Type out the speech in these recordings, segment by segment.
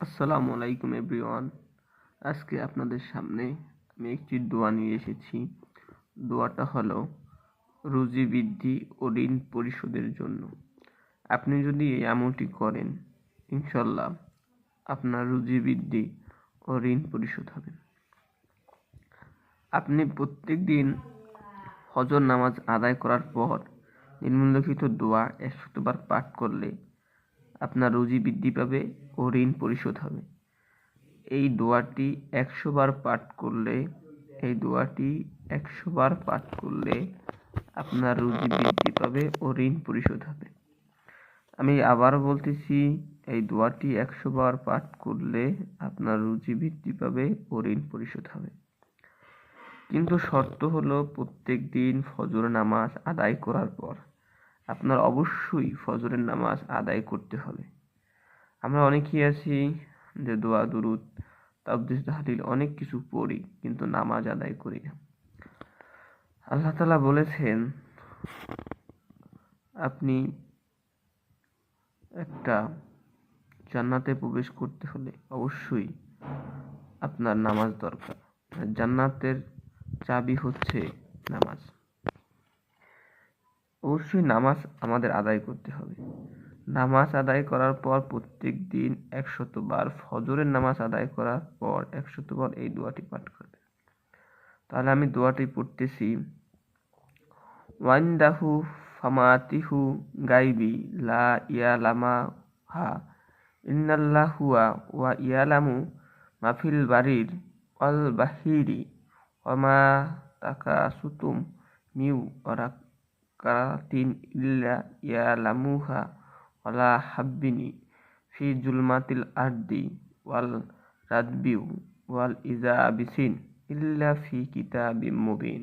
আসসালামু আলাইকুম এভরিওয়ান। আজকে আপনাদের সামনে আমি একটি দোয়া নিয়ে এসেছি। দোয়াটা হলো, রুজি বৃদ্ধি ও ঋণ পরিশোধের জন্য। আপনি যদি এই আমলটি করেন ইনশাল্লাহ আপনার রুজি বৃদ্ধি ও ঋণ পরিশোধ হবে। আপনি প্রত্যেক দিন হজর নামাজ আদায় করার পর নিম্নলিখিত দোয়া একশতবার পাঠ করলে আপনার রুজি বৃদ্ধি পাবে ও ঋণ পরিশোধ হবে। এই দোয়াটি একশো বার পাঠ করলে, এই দোয়াটি একশো বার পাঠ করলে আপনার রুজি বৃদ্ধি পাবে ও ঋণ পরিশোধ হবে। আমি আবার বলতেছি, এই দোয়াটি একশো বার পাঠ করলে আপনার রুজি বৃদ্ধি পাবে ও ঋণ পরিশোধ হবে। কিন্তু শর্ত হলো প্রত্যেক দিন ফজর নামাজ আদায় করার পর। আপনার অবশ্যই ফজরের নামাজ আদায় করতে হবে। আমরা অনেকেই আছি যে দোয়া, দুরুদ তাবদিস তাহলিল অনেক কিছু পড়ি কিন্তু নামাজ আদায় করি না। আল্লাহ তালা বলেছেন, আপনি একটা জান্নাতে প্রবেশ করতে হলে অবশ্যই আপনার নামাজ দরকার। জান্নাতের চাবি হচ্ছে নামাজ। অবশ্যই নামাজ আমাদের আদায় করতে হবে। নামাজ আদায় করার পর প্রত্যেক দিন একশতবার ফজরের নামাজ আদায় করার পর একশতবার এই দোয়াটি পাঠ করবে তাহলে আমি দোয়াটি পড়তেছি ওয়াইন্দাহু ফামাতিহু গাইবি লা ইয়ালামা হা ইন্নাল্লাহুয়া ওয়া ইয়ালামু মাফিল বাড়ির অল বাহিরি ওমা তাকাসুতুম মিউ ওরা কারাতিন ইল্লা ইয়ালামুহা ওয়ালা হাব্বিনি ফি জুলমাতিল আরদি ওয়াল রাদবিউ ওয়াল ইজাবিসিন ইল্লা ফি কিতাবিম মুবিন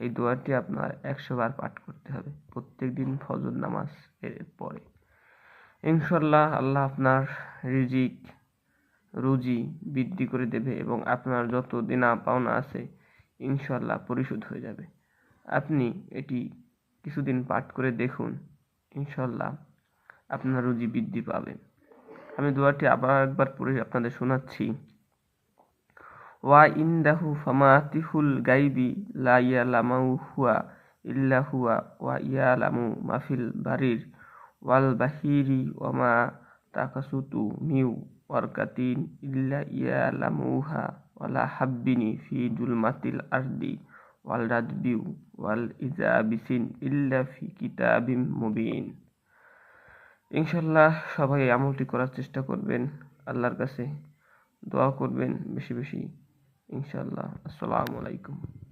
এই দোয়াটি আপনার একশো বার পাঠ করতে হবে প্রত্যেক দিন ফজর নামাজ এর পরে। ইনশাল্লাহ আল্লাহ আপনার রিজিক, রুজি বৃদ্ধি করে দেবে এবং আপনার যত দিনা পাওনা আছে ইনশাল্লাহ পরিশোধ হয়ে যাবে। আপনি এটি কিছুদিন পাঠ করে দেখুন ইনশাল্লাহ আপনার রুজি বৃদ্ধি পাবেন আমি দোয়াটি আবার একবার পড়ে আপনাদের শোনাচ্ছি। ওয়া ইন্দাহু ফামাতিহুল গাইবি লা ইয়ালামু হুয়া ইল্লা হুয়া ওয়া ইয়ালামু মাফিল বারির ওয়াল বাহিরি ওয়া তাকাসুতু মিউ ওয়ারকাতিন ইল্লা ইয়ালামুহা ওয়ালা হাব্বিনি ফি জুলমাতিল আরদি। ওয়াল রাদবিউ ওয়াল ইজাবিসিন ইল্লা ফি কিতাবিম মুবিন। ইনশাল্লাহ সবাই আমলটি করার চেষ্টা করবেন, আল্লাহর কাছে দোয়া করবেন বেশি বেশি। ইনশাল্লাহ আসসালামু আলাইকুম।